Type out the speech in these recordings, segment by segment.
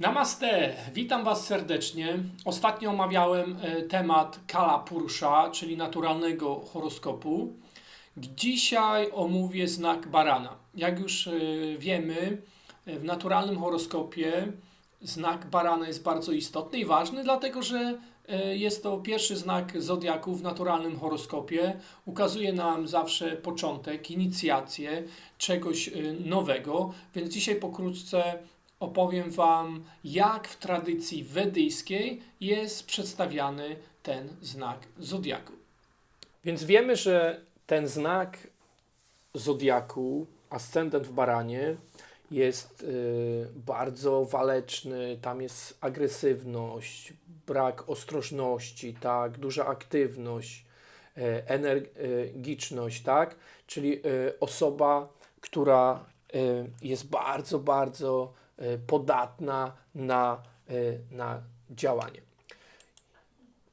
Namaste, witam Was serdecznie. Ostatnio omawiałem e, temat Kala Purusha, czyli naturalnego horoskopu. Dzisiaj omówię znak barana. Jak już e, wiemy, e, w naturalnym horoskopie znak barana jest bardzo istotny i ważny, dlatego że jest to pierwszy znak zodiaku w naturalnym horoskopie. Ukazuje nam zawsze początek, inicjację czegoś nowego, więc dzisiaj pokrótce opowiem Wam, jak w tradycji wedyjskiej jest przedstawiany ten znak zodiaku. Więc wiemy, że ten znak zodiaku, ascendent w baranie, jest y, bardzo waleczny, tam jest agresywność, brak ostrożności, tak, duża aktywność, e, energiczność, tak, czyli y, osoba, która y, jest bardzo, bardzo y, podatna na, y, na działanie.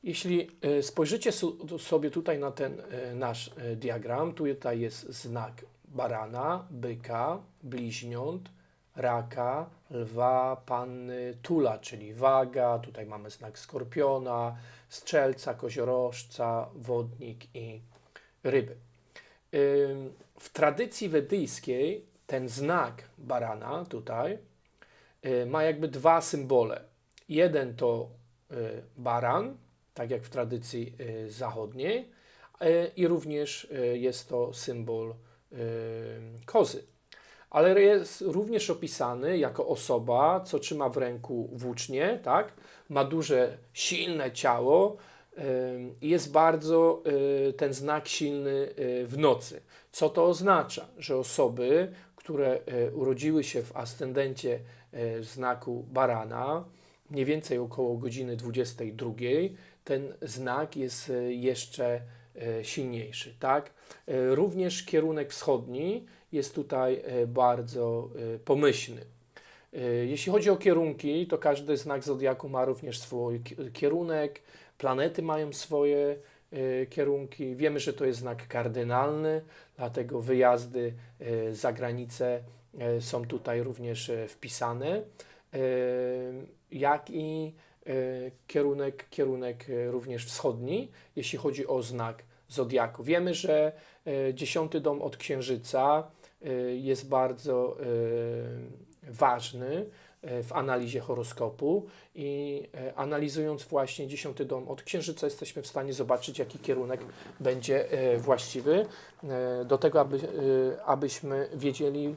Jeśli y, spojrzycie sobie tutaj na ten nasz diagram, tutaj jest znak barana, byka, bliźniąt, raka, lwa, panny, tula, czyli waga, tutaj mamy znak skorpiona, strzelca, koziorożca, wodnik i ryby. W tradycji wedyjskiej ten znak barana tutaj ma jakby dwa symbole. Jeden to y, baran, tak jak w tradycji y, zachodniej, y, i również y, jest to symbol y, kozy. Ale jest również opisany jako osoba, co trzyma w ręku włócznie, tak? ma duże, silne ciało y, i jest bardzo y, ten znak silny y, w nocy. Co to oznacza? Że osoby, które y, urodziły się w ascendencie y, znaku barana, mniej więcej około godziny 22, ten znak jest y, jeszcze y, silniejszy, tak? Również kierunek wschodni jest tutaj bardzo pomyślny. Jeśli chodzi o kierunki, to każdy znak zodiaku ma również swój ki- kierunek, planety mają swoje kierunki. Wiemy, że to jest znak kardynalny, dlatego wyjazdy za granicę są tutaj również y, wpisane, y, jak i kierunek, kierunek również wschodni, jeśli chodzi o znak zodiaku. Wiemy, że dziesiąty dom od księżyca jest bardzo ważny w analizie horoskopu i y, analizując właśnie dziesiąty dom od księżyca jesteśmy w stanie zobaczyć, jaki kierunek będzie y, właściwy do tego, aby, abyśmy wiedzieli,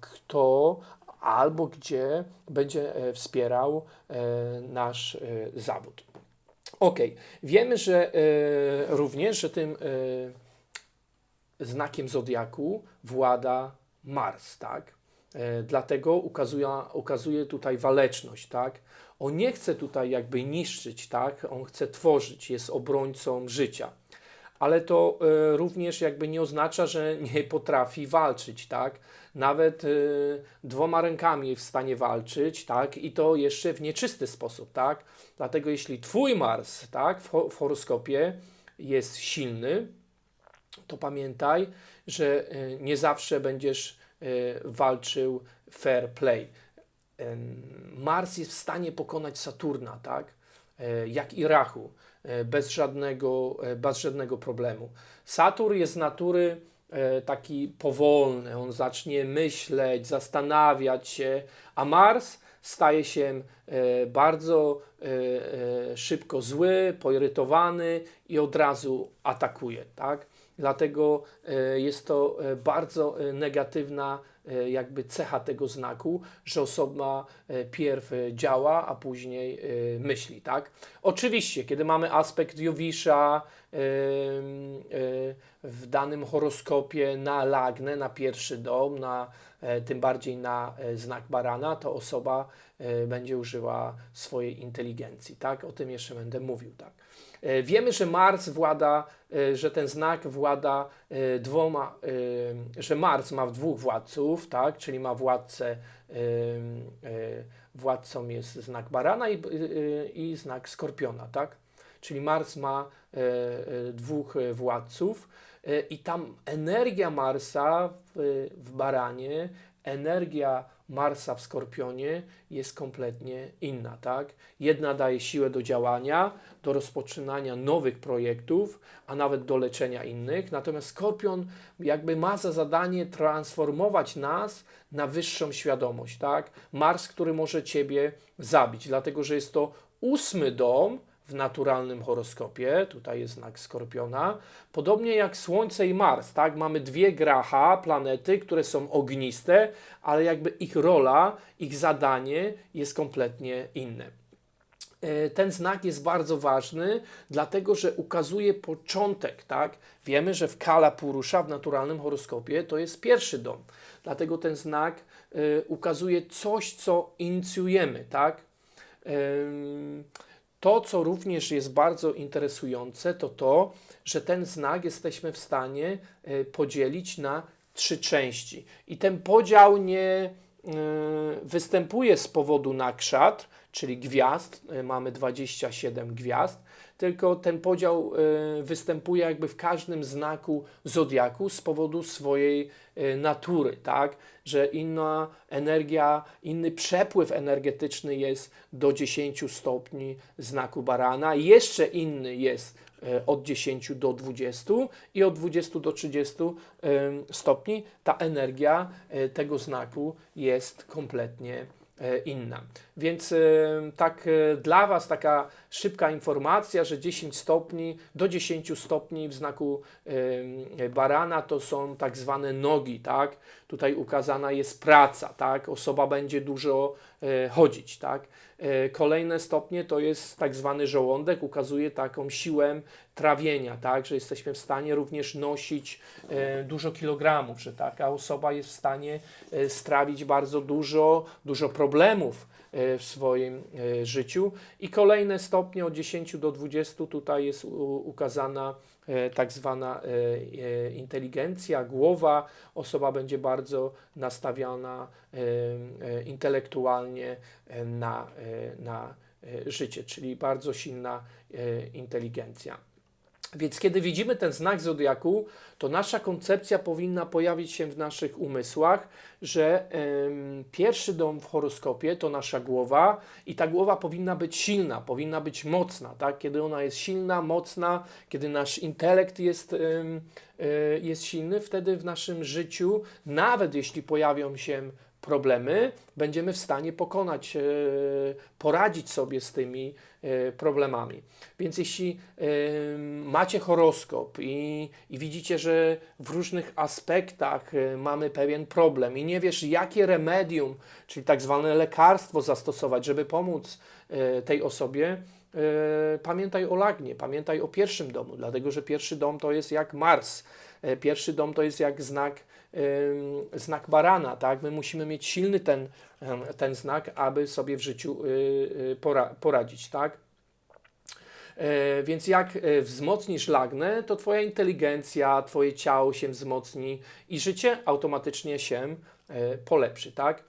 kto albo gdzie będzie e, wspierał e, nasz e, zawód. Ok, wiemy, że e, również, że tym e, znakiem zodiaku włada Mars, tak? E, dlatego ukazuje, ukazuje tutaj waleczność, tak? On nie chce tutaj jakby niszczyć, tak? On chce tworzyć, jest obrońcą życia. Ale to e, również jakby nie oznacza, że nie potrafi walczyć, tak? Nawet e, dwoma rękami jest w stanie walczyć, tak? I to jeszcze w nieczysty sposób, tak? Dlatego jeśli twój Mars, tak, w, ho- w horoskopie jest silny, to pamiętaj, że nie zawsze będziesz walczył fair play. Mars jest w stanie pokonać Saturna, tak? E, Jak i Rachu, e, bez żadnego, e, bez żadnego problemu. Saturn jest z natury taki powolny, on zacznie myśleć, zastanawiać się, a Mars staje się bardzo szybko zły, poirytowany i od razu atakuje, tak? Dlatego e, jest to e, bardzo e, negatywna jakby cecha tego znaku, że osoba pierw działa, a później myśli, tak? Oczywiście, kiedy mamy aspekt Jowisza w danym horoskopie na Lagnę, na pierwszy dom, na, tym bardziej na znak barana, to osoba będzie użyła swojej inteligencji, tak? O tym jeszcze będę mówił, tak? E, Wiemy, że Mars włada, e, że ten znak włada e, dwoma, że Mars ma dwóch władców, tak? Czyli ma władcę, władcą jest znak barana i, i znak skorpiona, tak? Czyli Mars ma dwóch władców i tam energia Marsa w, w baranie energia Marsa w Skorpionie jest kompletnie inna, tak? Jedna daje siłę do działania, do rozpoczynania nowych projektów, a nawet do leczenia innych. Natomiast Skorpion jakby ma za zadanie transformować nas na wyższą świadomość, tak? Mars, który może ciebie zabić, dlatego że jest to ósmy dom w naturalnym horoskopie, tutaj jest znak Skorpiona, podobnie jak Słońce i Mars, tak? Mamy dwie gracha, planety, które są ogniste, ale jakby ich rola, ich zadanie jest kompletnie inne. E, ten znak jest bardzo ważny, dlatego że ukazuje początek, tak? Wiemy, że w Kala Purusza w naturalnym horoskopie to jest pierwszy dom. Dlatego ten znak y, ukazuje coś, co inicjujemy, tak? To, co również jest bardzo interesujące, to to, że ten znak jesteśmy w stanie y, podzielić na trzy części. I ten podział nie występuje z powodu nakrzat, czyli gwiazd, mamy 27 gwiazd, tylko ten podział występuje jakby w każdym znaku zodiaku z powodu swojej natury, tak? Że inna energia, inny przepływ energetyczny jest do 10 stopni znaku barana, jeszcze inny jest od 10 do 20 i od 20 do 30 stopni ta energia tego znaku jest kompletnie inna. Więc tak dla Was taka szybka informacja, że 10 stopni do 10 stopni w znaku barana to są tak zwane nogi, tak? Tutaj ukazana jest praca, tak? Osoba będzie dużo e, chodzić, tak? E, kolejne stopnie to jest tak zwany żołądek, ukazuje taką siłę trawienia, tak? Że jesteśmy w stanie również nosić e, dużo kilogramów, że taka osoba jest w stanie strawić bardzo dużo, dużo problemów w swoim życiu. I kolejne stopnie od 10 do 20 tutaj jest ukazana E, tak zwana e, e, inteligencja, głowa, osoba będzie bardzo nastawiona intelektualnie na, na życie, czyli bardzo silna inteligencja. Więc kiedy widzimy ten znak zodiaku, to nasza koncepcja powinna pojawić się w naszych umysłach, że ym, pierwszy dom w horoskopie to nasza głowa i ta głowa powinna być silna, powinna być mocna. Tak? Kiedy ona jest silna, mocna, kiedy nasz intelekt jest, ym, y, jest silny, wtedy w naszym życiu, nawet jeśli pojawią się problemy, będziemy w stanie pokonać, e, poradzić sobie z tymi e, problemami. Więc jeśli e, macie horoskop i, i widzicie, że w różnych aspektach mamy pewien problem i nie wiesz, jakie remedium, czyli tak zwane lekarstwo zastosować, żeby pomóc tej osobie, pamiętaj o Lagnie, pamiętaj o pierwszym domu, dlatego że pierwszy dom to jest jak Mars. Pierwszy dom to jest jak znak znak barana, tak? My musimy mieć silny ten, ten znak, aby sobie w życiu y, y, poradzić, tak? E, więc jak e, wzmocnisz lagnę, to Twoja inteligencja, Twoje ciało się wzmocni i życie automatycznie się e, polepszy, tak?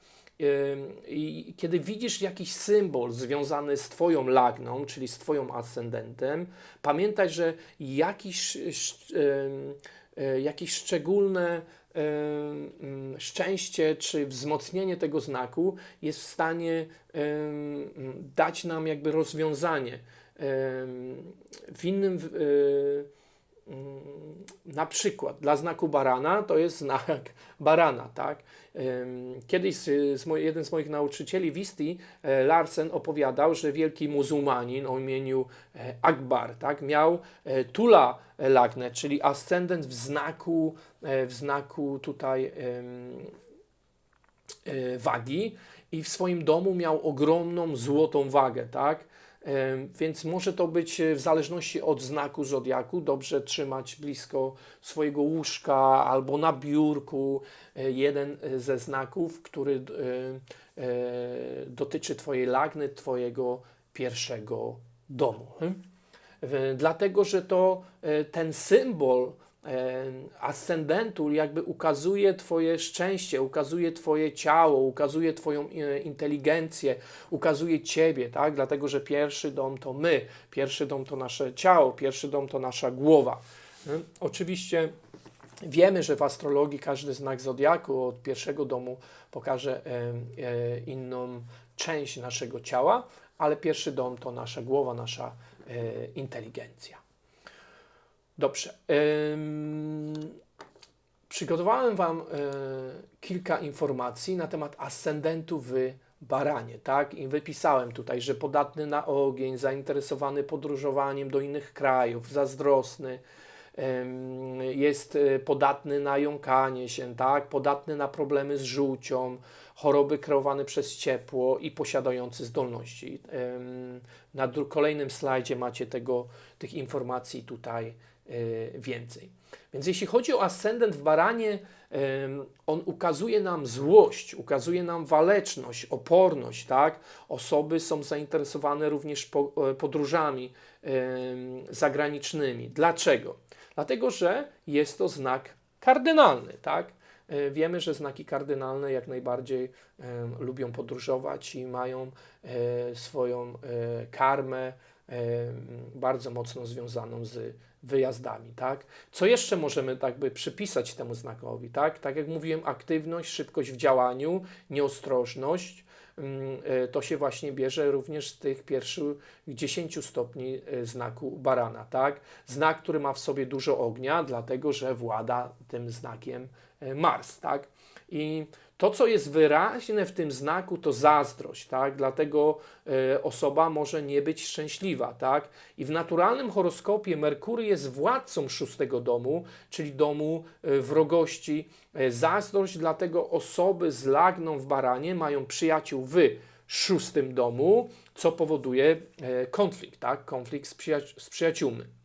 I kiedy widzisz jakiś symbol związany z Twoją lagną, czyli z Twoją ascendentem, pamiętaj, że jakiś, jakieś szczególne Mm, szczęście czy wzmocnienie tego znaku jest w stanie dać nam jakby rozwiązanie. W innym, mm, na przykład dla znaku barana to jest znak barana, tak? Kiedyś jeden z moich nauczycieli, Wisti e, Larsen, opowiadał, że wielki muzułmanin o imieniu e, Akbar tak, miał e, Tula Lagnę, czyli ascendent w znaku, w znaku tutaj wagi i w swoim domu miał ogromną złotą wagę, tak? Więc może to być e, w zależności od znaku zodiaku, dobrze trzymać blisko swojego łóżka albo na biurku e, jeden e, ze znaków, który dotyczy Twojej lagny, Twojego pierwszego domu. Dlatego, że to ten symbol ascendentu jakby ukazuje Twoje szczęście, ukazuje Twoje ciało, ukazuje Twoją e, inteligencję, ukazuje Ciebie, tak? Dlatego, że pierwszy dom to my, pierwszy dom to nasze ciało, pierwszy dom to nasza głowa. Oczywiście Wiemy, że w astrologii każdy znak zodiaku od pierwszego domu pokaże e, e, inną część naszego ciała, ale pierwszy dom to nasza głowa, nasza e, inteligencja. Dobrze. Ym, przygotowałem Wam e, kilka informacji na temat ascendentu w baranie, tak? I wypisałem tutaj, że podatny na ogień, zainteresowany podróżowaniem do innych krajów, zazdrosny, jest e, podatny na jąkanie się, tak? Podatny na problemy z żółcią, choroby kreowane przez ciepło i posiadający zdolności. Na kolejnym slajdzie macie tego, tych informacji tutaj więcej. Więc jeśli chodzi o ascendent w baranie, on ukazuje nam złość, ukazuje nam waleczność, oporność, tak? Osoby są zainteresowane również e, podróżami zagranicznymi. Dlaczego? Dlatego, że jest to znak kardynalny, tak? E, Wiemy, że znaki kardynalne jak najbardziej lubią podróżować i mają e, swoją e, karmę bardzo mocno związaną z wyjazdami, tak? Co jeszcze możemy tak by przypisać temu znakowi, tak? Tak jak mówiłem, aktywność, szybkość w działaniu, nieostrożność, e, to się właśnie bierze również z tych pierwszych 10 stopni e, znaku barana, tak? Znak, który ma w sobie dużo ognia, dlatego że włada tym znakiem e, Mars, tak? I to, co jest wyraźne w tym znaku, to zazdrość, tak? Dlatego e, osoba może nie być szczęśliwa, tak? I w naturalnym horoskopie Merkury jest władcą szóstego domu, czyli domu e, wrogości. E, zazdrość, dlatego osoby z lagną w baranie mają przyjaciół w szóstym domu, co powoduje e, konflikt, tak? Konflikt z, przyjaci- z przyjaciółmi.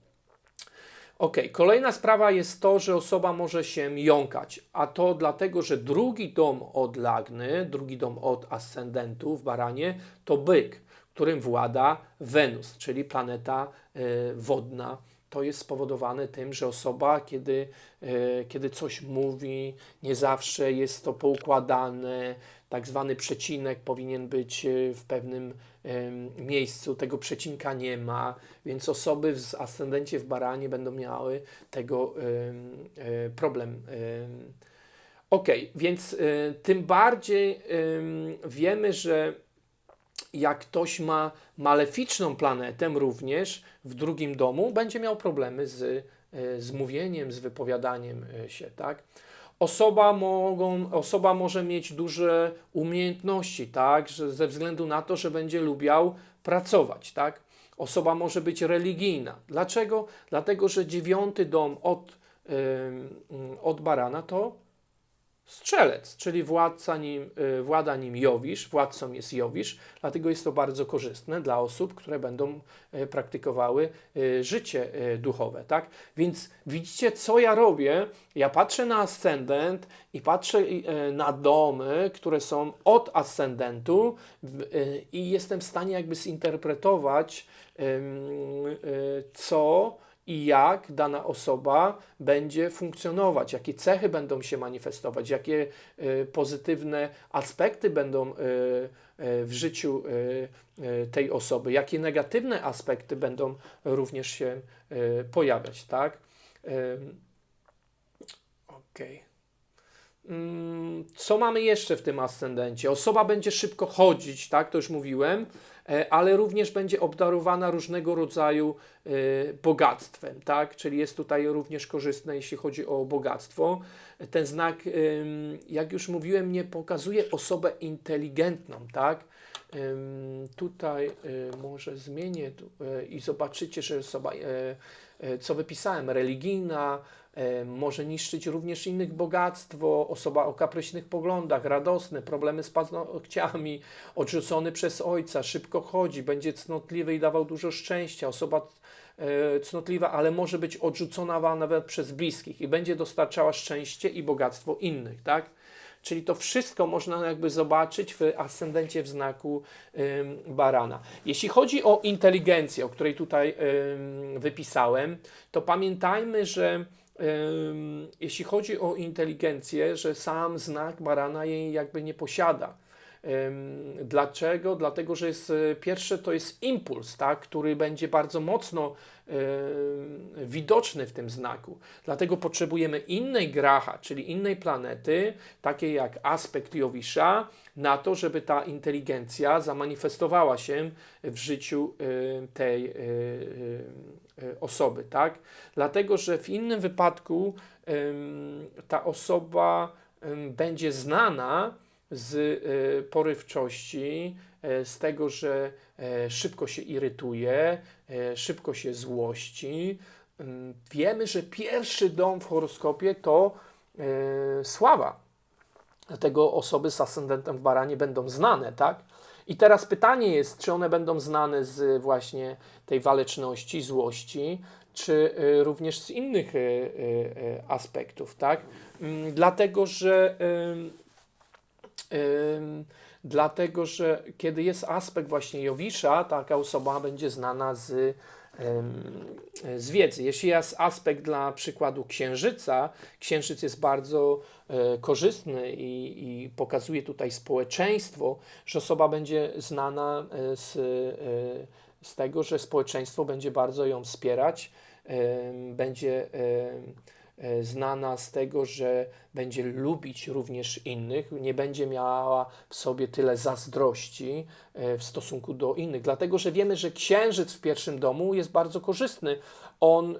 Ok, kolejna sprawa jest to, że osoba może się jąkać, a to dlatego, że drugi dom od Lagny, drugi dom od ascendentu w baranie, to byk, którym włada Wenus, czyli planeta e, wodna. To jest spowodowane tym, że osoba, kiedy, e, kiedy coś mówi, nie zawsze jest to poukładane, tak zwany przecinek powinien być e, w pewnym miejscu, tego przecinka nie ma, więc osoby w ascendencie w baranie będą miały tego e, problem. em. Ok, więc tym bardziej em, wiemy, że jak ktoś ma maleficzną planetę również w drugim domu, będzie miał problemy z, e, z mówieniem, z wypowiadaniem e, się, tak? Osoba, mogą, osoba może mieć duże umiejętności, tak? Ze względu na to, że będzie lubiał pracować, tak? Osoba może być religijna. Dlaczego? Dlatego, że dziewiąty dom od, ym, od barana to strzelec, czyli władca nim, y, włada nim Jowisz, władcą jest Jowisz, dlatego jest to bardzo korzystne dla osób, które będą y, praktykowały y, życie duchowe, tak? Więc widzicie, co ja robię? Ja patrzę na ascendent i patrzę na domy, które są od ascendentu i jestem w stanie jakby zinterpretować, co i jak dana osoba będzie funkcjonować, jakie cechy będą się manifestować, jakie y, pozytywne aspekty będą y, y, w życiu y, y, tej osoby, jakie negatywne aspekty będą również się y, pojawiać, tak? Ym, Okej. Mm, Co mamy jeszcze w tym ascendencie? Osoba będzie szybko chodzić, tak, to już mówiłem, ale również będzie obdarowana różnego rodzaju e, bogactwem, tak, czyli jest tutaj również korzystne, jeśli chodzi o bogactwo. Ten znak, jak już mówiłem, nie pokazuje osobę inteligentną, tak. Tutaj y, może zmienię i zobaczycie, że osoba, co wypisałem, religijna, e, może niszczyć również innych bogactwo, osoba o kapryśnych poglądach, radosny, problemy z paznokciami, odrzucony przez ojca, szybko chodzi, będzie cnotliwy i dawał dużo szczęścia, osoba e, cnotliwa, ale może być odrzucona nawet przez bliskich i będzie dostarczała szczęście i bogactwo innych, tak? Czyli to wszystko można jakby zobaczyć w ascendencie w znaku ym, barana. Jeśli chodzi o inteligencję, o której tutaj ym, wypisałem, to pamiętajmy, że jeśli chodzi o inteligencję, że sam znak barana jej jakby nie posiada. Dlaczego? Dlatego, że jest, e, pierwsze to jest impuls, tak, który będzie bardzo mocno ym, widoczny w tym znaku. Dlatego potrzebujemy innej gracha, czyli innej planety, takiej jak aspekt Jowisza, na to, żeby ta inteligencja zamanifestowała się w życiu y, tej y, y, y, osoby, tak? Dlatego, że w innym wypadku ta osoba będzie znana z y, porywczości, y, z tego, że y, szybko się irytuje, szybko się złości. Ym, Wiemy, że pierwszy dom w horoskopie to sława. Dlatego osoby z ascendentem w baranie będą znane, tak? I teraz pytanie jest, czy one będą znane z właśnie tej waleczności, złości, czy również z innych aspektów, tak? Mm, Dlatego, że dlatego, że kiedy jest aspekt właśnie Jowisza, taka osoba będzie znana z, z wiedzy. Jeśli jest aspekt dla przykładu księżyca, księżyc jest bardzo e, korzystny i, i pokazuje tutaj społeczeństwo, że osoba będzie znana e, z, e, z tego, że społeczeństwo będzie bardzo ją wspierać, będzie znana z tego, że będzie lubić również innych, nie będzie miała w sobie tyle zazdrości e, w stosunku do innych, dlatego że wiemy, że księżyc w pierwszym domu jest bardzo korzystny. On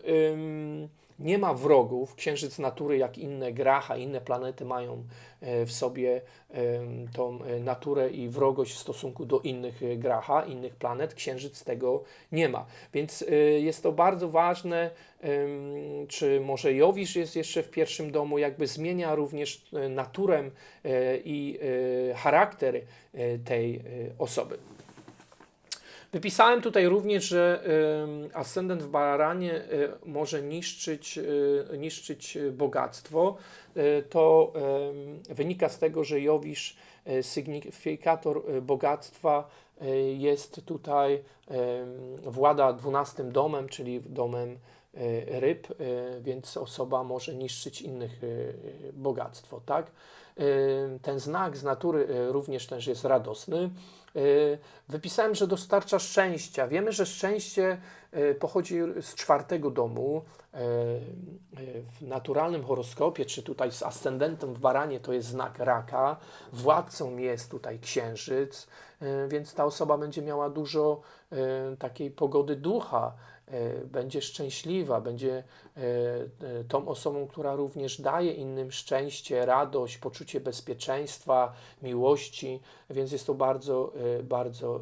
nie ma wrogów, księżyc natury, jak inne gracha, inne planety mają e, w sobie em, tą e, naturę i wrogość w stosunku do innych e, gracha, innych planet. Księżyc tego nie ma. Więc e, jest to bardzo ważne, czy może Jowisz jest jeszcze w pierwszym domu, jakby zmienia również e, naturę e, i e, charakter e, tej e, osoby. Wypisałem tutaj również, że ascendent w baranie y, może niszczyć, y, niszczyć bogactwo. Y, to wynika z tego, że Jowisz, sygnifikator bogactwa, jest tutaj, włada dwunastym domem, czyli domem ryb, więc osoba może niszczyć innych bogactwo, tak? Ten znak z natury również też jest radosny. Y, Wypisałem, że dostarcza szczęścia. Wiemy, że szczęście pochodzi z czwartego domu. Y, W naturalnym horoskopie, czy tutaj z ascendentem w baranie, to jest znak raka. Władcą jest tutaj księżyc, y, więc ta osoba będzie miała dużo takiej pogody ducha, będzie szczęśliwa, będzie tą osobą, która również daje innym szczęście, radość, poczucie bezpieczeństwa, miłości, więc jest to bardzo, bardzo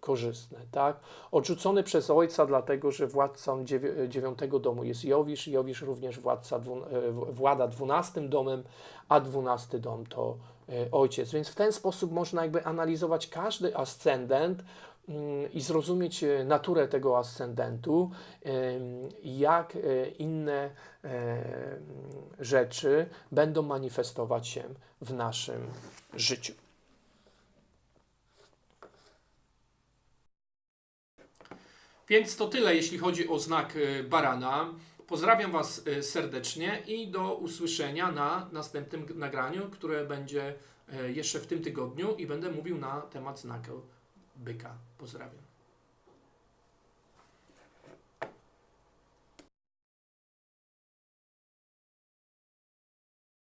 korzystne. Tak? Odrzucony przez ojca, dlatego że władcą dziewi- dziewiątego domu jest Jowisz. Jowisz również władca w- włada dwunastym domem, a dwunasty dom to y, ojciec. Więc w ten sposób można jakby analizować każdy ascendent mm, i zrozumieć e, naturę tego ascendentu, jak e, inne e, rzeczy będą manifestować się w naszym życiu. Więc to tyle, jeśli chodzi o znak y, barana. Pozdrawiam Was y, serdecznie i do usłyszenia na następnym nagraniu, które będzie y, jeszcze w tym tygodniu i będę mówił na temat znaku byka. Pozdrawiam.